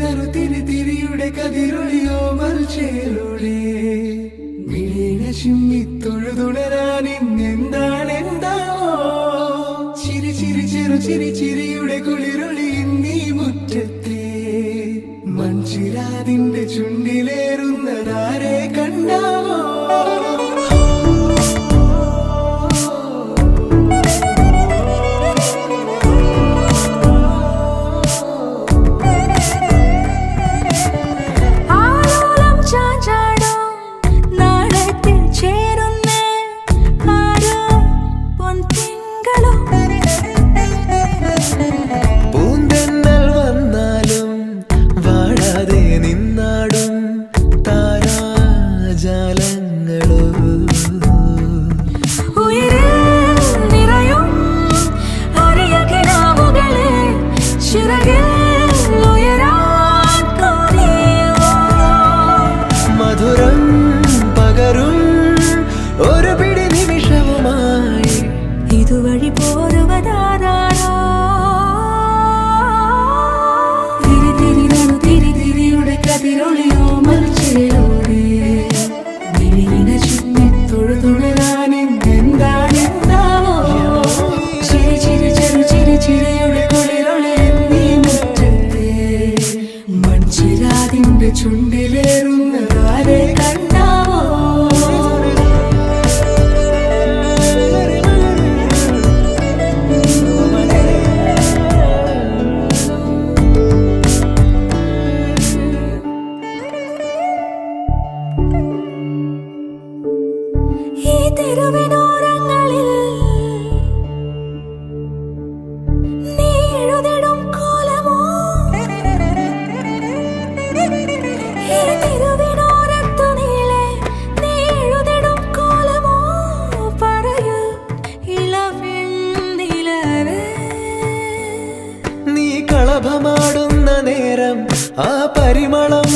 വിടർന്നു തിരി തിരിയുടെ കതിരൊളിയോ മൽച്ചേരുളേ വീണ ചിമ്മി തൊഴുതുണരാൻ ഇന്നെന്താണ് എന്താണോ ചിരി ചിരി ചെറു ചിരി ചിരിയുടെ കുളിരൊളി നീ മുറ്റത്തെ. മൺചിരാതിന്റെ ചുണ്ടിലേറുന്നതാരേ? ചുണ്ടിലേറുന്നതാരെ തെരുവിനോ പ്രഭമാടുന്ന നേരം ആ പരിമളം